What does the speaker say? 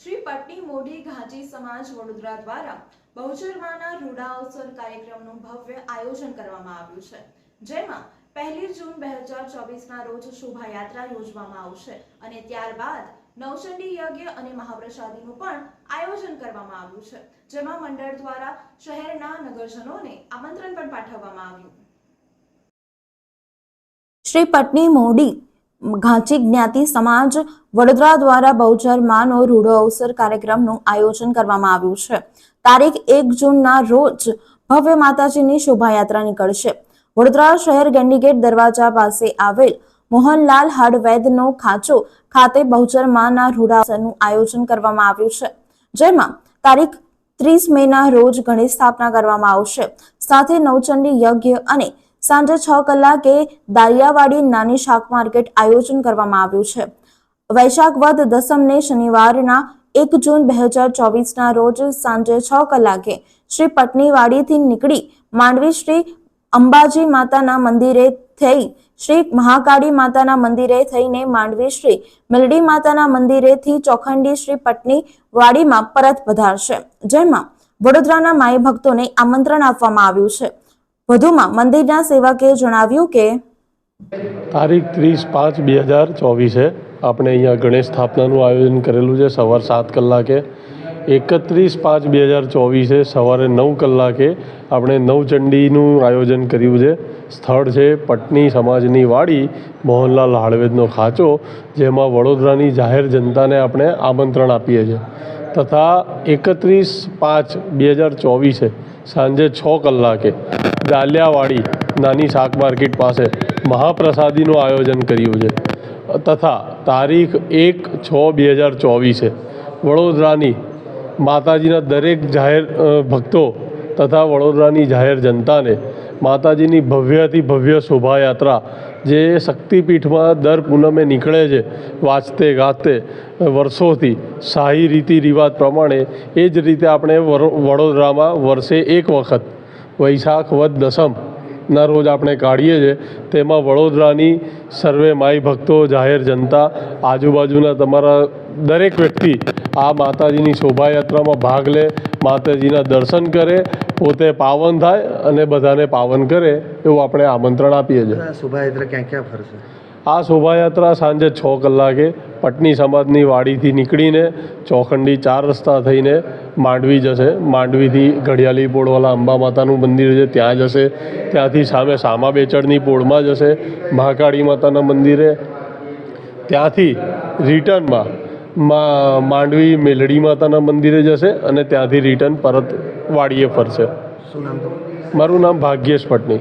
શ્રી પટની મોડી ઘાંચી સમાજ વડોદરા દ્વારા બહુચરવાના રૂડા કાર્યક્રમનું ભવ્ય આયોજન કરવામાં આવ્યું છે. જેમાં પહેલી જૂન બે હજાર ચોવીસના રોજ શોભાયાત્રા યોજવામાં આવશે અને ત્યારબાદ નવચંડી યજ્ઞ અને મહાપ્રસાદીનું પણ આયોજન કરવામાં આવ્યું છે. જેમાં મંડળ દ્વારા શહેરના નગરજનોને આમંત્રણ પણ પાઠવવામાં આવ્યું. શ્રી પટની મોડી ઘાંચી જ્ઞાતિ સમાજ વડોદરા દ્વારા બહુચર માનો અવસર કાર્યક્રમનું આયોજન કરવામાં આવ્યું છે. તારીખ એક જૂનના રોજ ભવ્ય માતાજીની શોભાયાત્રા નીકળશે. વડોદરા શહેર ગેન્ડીગેટ દરવાજા પાસે આવેલ મોહનલાલ હાડવેદનો ખાંચો ખાતે બહુચર માના રૂડા અવસરનું આયોજન કરવામાં આવ્યું છે. જેમાં તારીખ ત્રીસ મેના રોજ ગણેશ સ્થાપના કરવામાં આવશે. સાથે નવચંડી યજ્ઞ અને સાંજે છ કલાકે દારિયાવાડી નાની શાક માર્કેટ આયોજન કરવામાં આવ્યું છે. વૈશાખ વદ દસમને શનિવારના એક જૂન બે હજાર ચોવીસના રોજ સાંજે છ કલાકે શ્રી પટનીવાડીથી નીકળી માંડવી શ્રી અંબાજી માતાના મંદિરે થઈ શ્રી મહાકાળી માતાના મંદિરે થઈને માંડવી શ્રી મિલડી માતાના મંદિરેથી ચોખંડી શ્રી પટની વાડીમાં પરત પધારશે. જેમાં વડોદરાના માઈ ભક્તોને આમંત્રણ આપવામાં આવ્યું છે. વધુમાં મંદિરના સેવકે જણાવ્યું કે તારીખ ત્રીસ પાંચ બે હજાર ચોવીસે આપણે અહીંયા ગણેશ સ્થાપનાનું આયોજન કરેલું છે સવાર સાત કલાકે. એકત્રીસ પાંચ બે હજાર ચોવીસે સવારે નવ કલાકે આપણે નવચંડીનું આયોજન કર્યું છે. સ્થળ છે પટની સમાજની વાડી મોહનલાલ હાળવેદનો ખાંચો, જેમાં વડોદરાની જાહેર જનતાને આપણે આમંત્રણ આપીએ છીએ. તથા એકત્રીસ પાંચ બે હજાર ચોવીસે સાંજે છ કલાકે દાલિયાવાડી નાની શાક માર્કેટ પાસે મહાપ્રસાદીનું આયોજન કર્યું છે. તથા તારીખ એક છ બે હજાર ચોવીસે વડોદરાની માતાજીના દરેક જાહેર ભક્તો તથા વડોદરાની જાહેર જનતાને માતાજીની ભવ્યથી ભવ્ય શોભાયાત્રા જે શક્તિપીઠમાં દર પૂનમે નીકળે છે, વાંચતે ગાતે, વર્ષોથી શાહી રીતિ રિવાજ પ્રમાણે એ જ રીતે આપણે વડોદરામાં વર્ષે એક વખત વૈશાખ વદ દસમ ના રોજ આપણે કાઢીએ છીએ. તેમાં વડોદરાની સર્વે માઈ ભક્તો જાહેર જનતા આજુબાજુના તમારા દરેક વ્યક્તિ આ માતાજીની શોભાયાત્રામાં ભાગ લે માતાજીના દર્શન કરે પોતે પાવન થાય અને બધાને પાવન કરે એવું આપણે આમંત્રણ આપીએ છીએ. શોભાયાત્રા ક્યાં ક્યાં ફરશે આ શોભાયાત્રા સાંજે છ કલાકે પટની સમાજની વાડીથી નીકળીને ચોખંડી ચાર રસ્તા થઈને માંડવી જશે. માંડવીથી ઘડિયાળી પોળવાલા અંબા માતાનું મંદિર છે ત્યાં જશે. ત્યાંથી સામે સામા બેચડની પોળમાં જશે મહાકાળી માતાના મંદિરે. ત્યાંથી રિટર્નમાં મા માંડવી મેલડી માતાના મંદિરે જશે અને ત્યાંથી રિટર્ન પરત વાડીએ ફરશે. મારું નામ ભાગ્યેશ પટની.